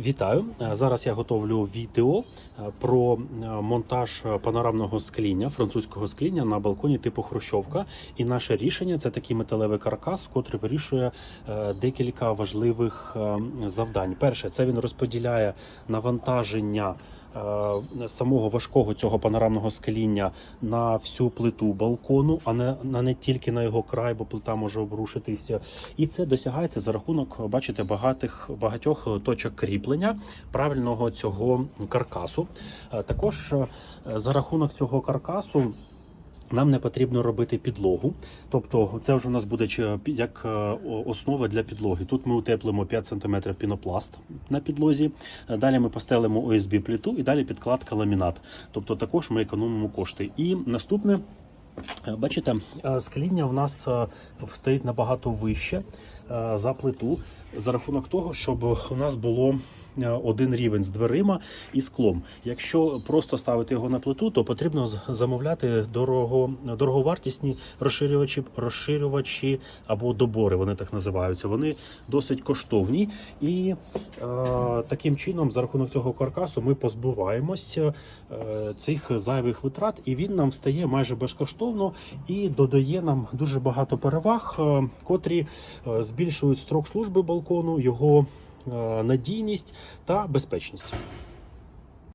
Вітаю! Е, Зараз я готовлю відео е, про е, монтаж панорамного скління, французького скління на балконі типу Хрущовка. І наше рішення це такий металевий каркас, котрий вирішує декілька важливих е, завдань. Перше, це він розподіляє навантаження. Е, Самого важкого цього панорамного скаління на всю плиту балкону, а не на не тільки на його край, бо плита може обрушитися. І це досягається за рахунок, бачите, багатих багатьох точок кріплення правильного цього каркасу. Е, Також е, за рахунок цього каркасу. Нам не потрібно робити підлогу, тобто це вже у нас буде як е, основа для підлоги. Тут ми утеплимо 5 см пінопласт на підлозі. Е, Далі ми постелимо ОСБ плиту і далі підкладка ламінат. Тобто також ми економимо кошти. І наступне. Е, Бачите, е, скління в нас е, стоїть набагато вище за плиту за рахунок того, щоб у нас було один рівень з дверима і склом. Якщо просто ставити його на плиту, то потрібно замовляти дорого, дороговартісні розширювачі, розширювачі або добори, вони так називаються. Вони досить коштовні, і е, таким чином, за рахунок цього каркасу, ми позбуваємося е, цих зайвих витрат, і він нам стає майже безкоштовно і додає нам дуже багато переваг, е, котрі е, збільшують строк служби балкону, його е, надійність та безпечність.